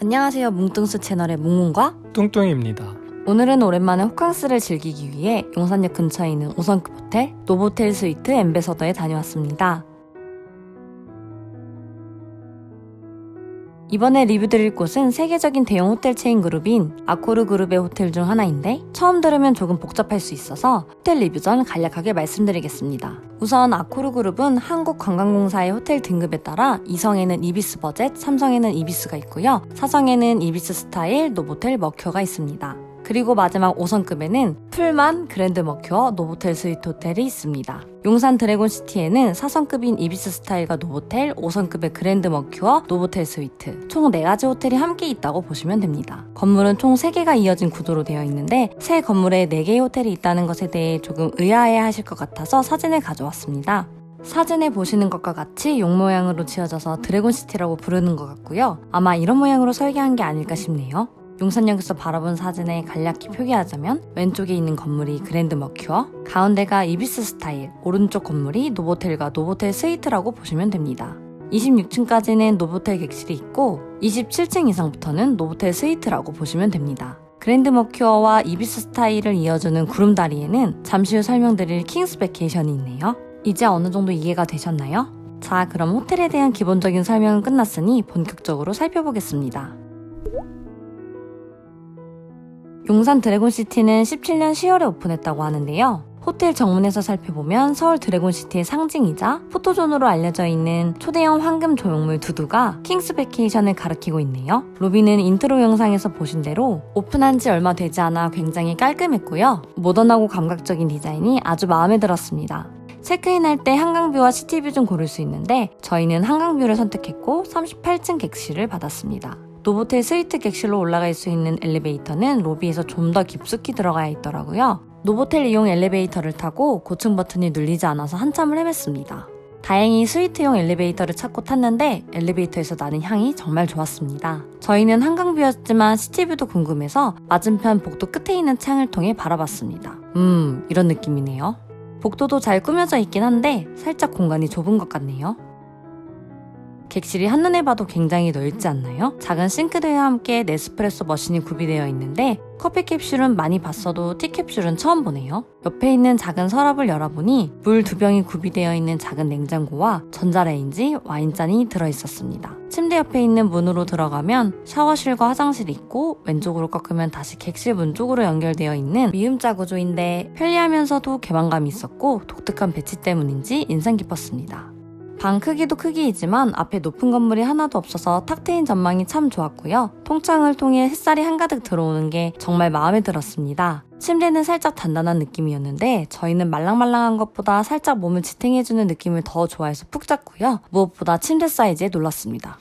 안녕하세요. 뭉뚱스 채널의 뭉뭉과 뚱뚱입니다. 오늘은 오랜만에 호캉스를 즐기기 위해 용산역 근처에 있는 5성급 호텔 노보텔 스위트 엠베서더에 다녀왔습니다. 이번에 리뷰드릴 곳은 세계적인 대형 호텔 체인 그룹인 아코르 그룹의 호텔 중 하나인데 처음 들으면 조금 복잡할 수 있어서 호텔 리뷰 전 간략하게 말씀드리겠습니다. 우선 아코르 그룹은 한국관광공사의 호텔 등급에 따라 2성에는 이비스 버젯, 3성에는 이비스가 있고요. 4성에는 이비스 스타일, 노보텔, 머큐어가 있습니다. 그리고 마지막 5성급에는 풀만, 그랜드 머큐어, 노보텔 스위트 호텔이 있습니다. 용산 드래곤시티에는 4성급인 이비스 스타일과 노보텔, 5성급의 그랜드 머큐어, 노보텔 스위트 총 4가지 호텔이 함께 있다고 보시면 됩니다. 건물은 총 3개가 이어진 구도로 되어 있는데 새 건물에 4개의 호텔이 있다는 것에 대해 조금 의아해 하실 것 같아서 사진을 가져왔습니다. 사진에 보시는 것과 같이 용 모양으로 지어져서 드래곤시티라고 부르는 것 같고요. 아마 이런 모양으로 설계한 게 아닐까 싶네요. 용산역에서 바라본 사진에 간략히 표기하자면 왼쪽에 있는 건물이 그랜드 머큐어, 가운데가 이비스 스타일, 오른쪽 건물이 노보텔과 노보텔 스위트라고 보시면 됩니다. 26층까지는 노보텔 객실이 있고 27층 이상부터는 노보텔 스위트라고 보시면 됩니다. 그랜드 머큐어와 이비스 스타일을 이어주는 구름다리에는 잠시 후 설명드릴 킹스 베케이션이 있네요. 이제 어느 정도 이해가 되셨나요? 자, 그럼 호텔에 대한 기본적인 설명은 끝났으니 본격적으로 살펴보겠습니다. 용산 드래곤시티는 17년 10월에 오픈했다고 하는데요. 호텔 정문에서 살펴보면 서울 드래곤시티의 상징이자 포토존으로 알려져 있는 초대형 황금 조형물 두두가 킹스 베케이션을 가리키고 있네요. 로비는 인트로 영상에서 보신 대로 오픈한 지 얼마 되지 않아 굉장히 깔끔했고요. 모던하고 감각적인 디자인이 아주 마음에 들었습니다. 체크인할 때 한강뷰와 시티뷰 중 고를 수 있는데 저희는 한강뷰를 선택했고 38층 객실을 받았습니다. 노보텔 스위트 객실로 올라갈 수 있는 엘리베이터는 로비에서 좀 더 깊숙이 들어가야 있더라고요. 노보텔 이용 엘리베이터를 타고 고층 버튼이 눌리지 않아서 한참을 헤맸습니다. 다행히 스위트용 엘리베이터를 찾고 탔는데 엘리베이터에서 나는 향이 정말 좋았습니다. 저희는 한강뷰였지만 시티뷰도 궁금해서 맞은편 복도 끝에 있는 창을 통해 바라봤습니다. 음, 이런 느낌이네요. 복도도 잘 꾸며져 있긴 한데 살짝 공간이 좁은 것 같네요. 객실이 한눈에 봐도 굉장히 넓지 않나요? 작은 싱크대와 함께 네스프레소 머신이 구비되어 있는데 커피 캡슐은 많이 봤어도 티 캡슐은 처음 보네요. 옆에 있는 작은 서랍을 열어보니 물 두 병이 구비되어 있는 작은 냉장고와 전자레인지, 와인잔이 들어있었습니다. 침대 옆에 있는 문으로 들어가면 샤워실과 화장실이 있고 왼쪽으로 꺾으면 다시 객실 문 쪽으로 연결되어 있는 미음자 구조인데 편리하면서도 개방감이 있었고 독특한 배치 때문인지 인상 깊었습니다. 방 크기도 크기이지만 앞에 높은 건물이 하나도 없어서 탁 트인 전망이 참 좋았고요. 통창을 통해 햇살이 한가득 들어오는 게 정말 마음에 들었습니다. 침대는 살짝 단단한 느낌이었는데 저희는 말랑말랑한 것보다 살짝 몸을 지탱해주는 느낌을 더 좋아해서 푹 잤고요. 무엇보다 침대 사이즈에 놀랐습니다.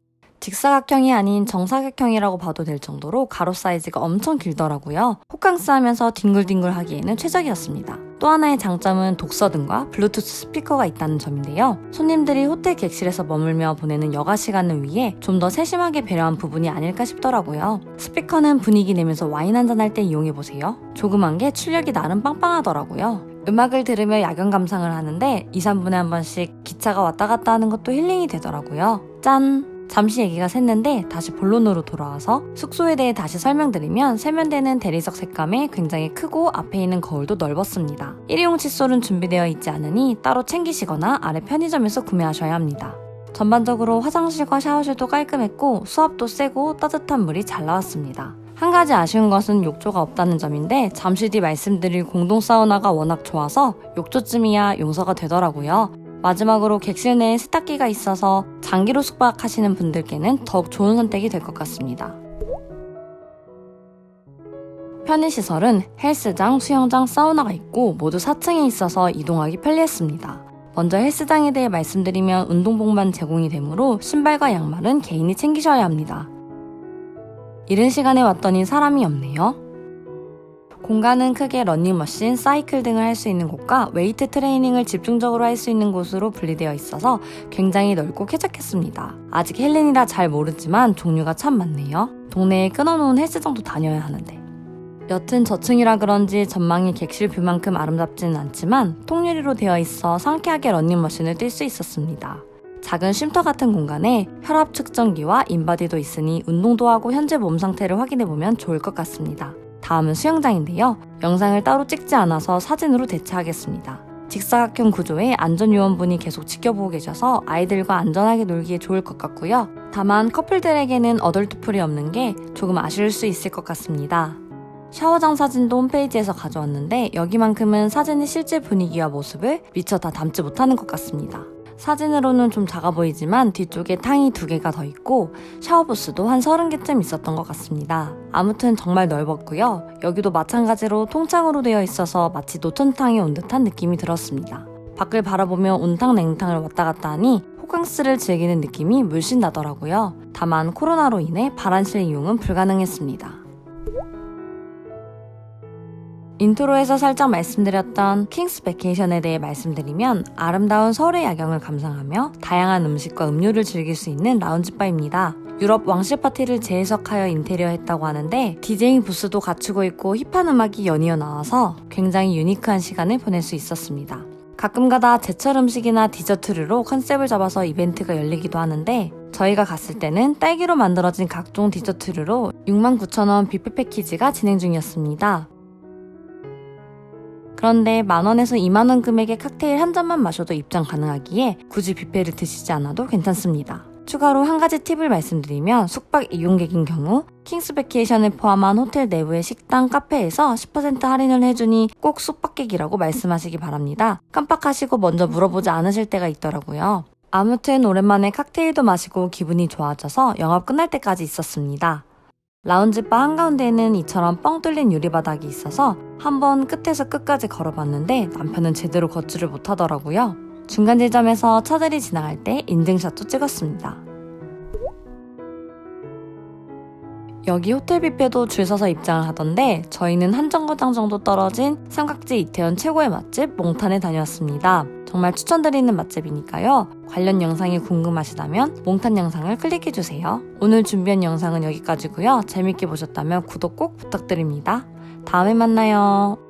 직사각형이 아닌 정사각형이라고 봐도 될 정도로 가로 사이즈가 엄청 길더라고요. 호캉스 하면서 뒹굴뒹굴 하기에는 최적이었습니다. 또 하나의 장점은 독서등과 블루투스 스피커가 있다는 점인데요. 손님들이 호텔 객실에서 머물며 보내는 여가 시간을 위해 좀 더 세심하게 배려한 부분이 아닐까 싶더라고요. 스피커는 분위기 내면서 와인 한잔 할 때 이용해보세요. 조그만 게 출력이 나름 빵빵하더라고요. 음악을 들으며 야경 감상을 하는데 2, 3분에 한 번씩 기차가 왔다 갔다 하는 것도 힐링이 되더라고요. 짠! 잠시 얘기가 샜는데 다시 본론으로 돌아와서 숙소에 대해 다시 설명드리면 세면대는 대리석 색감에 굉장히 크고 앞에 있는 거울도 넓었습니다. 일회용 칫솔은 준비되어 있지 않으니 따로 챙기시거나 아래 편의점에서 구매하셔야 합니다. 전반적으로 화장실과 샤워실도 깔끔했고 수압도 세고 따뜻한 물이 잘 나왔습니다. 한 가지 아쉬운 것은 욕조가 없다는 점인데 잠시 뒤 말씀드릴 공동 사우나가 워낙 좋아서 욕조쯤이야 용서가 되더라고요. 마지막으로 객실 내에 세탁기가 있어서 장기로 숙박하시는 분들께는 더욱 좋은 선택이 될 것 같습니다. 편의시설은 헬스장, 수영장, 사우나가 있고 모두 4층에 있어서 이동하기 편리했습니다. 먼저 헬스장에 대해 말씀드리면 운동복만 제공이 되므로 신발과 양말은 개인이 챙기셔야 합니다. 이른 시간에 왔더니 사람이 없네요. 공간은 크게 러닝머신, 사이클 등을 할 수 있는 곳과 웨이트 트레이닝을 집중적으로 할 수 있는 곳으로 분리되어 있어서 굉장히 넓고 쾌적했습니다. 아직 헬렌이라 잘 모르지만 종류가 참 많네요. 동네에 끊어놓은 헬스장도 다녀야 하는데. 여튼 저층이라 그런지 전망이 객실 뷰만큼 아름답지는 않지만 통유리로 되어 있어 상쾌하게 러닝머신을 뛸 수 있었습니다. 작은 쉼터 같은 공간에 혈압 측정기와 인바디도 있으니 운동도 하고 현재 몸 상태를 확인해보면 좋을 것 같습니다. 다음은 수영장인데요. 영상을 따로 찍지 않아서 사진으로 대체하겠습니다. 직사각형 구조의 안전요원분이 계속 지켜보고 계셔서 아이들과 안전하게 놀기에 좋을 것 같고요. 다만 커플들에게는 어덜트풀이 없는 게 조금 아쉬울 수 있을 것 같습니다. 샤워장 사진도 홈페이지에서 가져왔는데 여기만큼은 사진의 실제 분위기와 모습을 미처 다 담지 못하는 것 같습니다. 사진으로는 좀 작아 보이지만 뒤쪽에 탕이 두 개가 더 있고 샤워부스도 한 30개쯤 있었던 것 같습니다. 아무튼 정말 넓었고요. 여기도 마찬가지로 통창으로 되어 있어서 마치 노천탕에 온 듯한 느낌이 들었습니다. 밖을 바라보며 온탕 냉탕을 왔다 갔다 하니 호캉스를 즐기는 느낌이 물씬 나더라고요. 다만 코로나로 인해 발안실 이용은 불가능했습니다. 인트로에서 살짝 말씀드렸던 킹스 베케이션에 대해 말씀드리면 아름다운 서울의 야경을 감상하며 다양한 음식과 음료를 즐길 수 있는 라운지바입니다. 유럽 왕실 파티를 재해석하여 인테리어 했다고 하는데 디제잉 부스도 갖추고 있고 힙한 음악이 연이어 나와서 굉장히 유니크한 시간을 보낼 수 있었습니다. 가끔가다 제철 음식이나 디저트류로 컨셉을 잡아서 이벤트가 열리기도 하는데 저희가 갔을 때는 딸기로 만들어진 각종 디저트류로 69,000원 뷔페 패키지가 진행 중이었습니다. 그런데 만원에서 2만원 금액의 칵테일 한 잔만 마셔도 입장 가능하기에 굳이 뷔페를 드시지 않아도 괜찮습니다. 추가로 한 가지 팁을 말씀드리면 숙박 이용객인 경우 킹스베케이션을 포함한 호텔 내부의 식당, 카페에서 10% 할인을 해주니 꼭 숙박객이라고 말씀하시기 바랍니다. 깜빡하시고 먼저 물어보지 않으실 때가 있더라고요. 아무튼 오랜만에 칵테일도 마시고 기분이 좋아져서 영업 끝날 때까지 있었습니다. 라운지바 한가운데에는 이처럼 뻥 뚫린 유리바닥이 있어서 한번 끝에서 끝까지 걸어봤는데 남편은 제대로 걷지를 못하더라고요. 중간 지점에서 차들이 지나갈 때 인증샷도 찍었습니다. 여기 호텔 뷔페도 줄 서서 입장을 하던데 저희는 한 정거장 정도 떨어진 삼각지 이태원 최고의 맛집 몽탄에 다녀왔습니다. 정말 추천드리는 맛집이니까요. 관련 영상이 궁금하시다면 몽탄 영상을 클릭해주세요. 오늘 준비한 영상은 여기까지고요. 재밌게 보셨다면 구독 꼭 부탁드립니다. 다음에 만나요.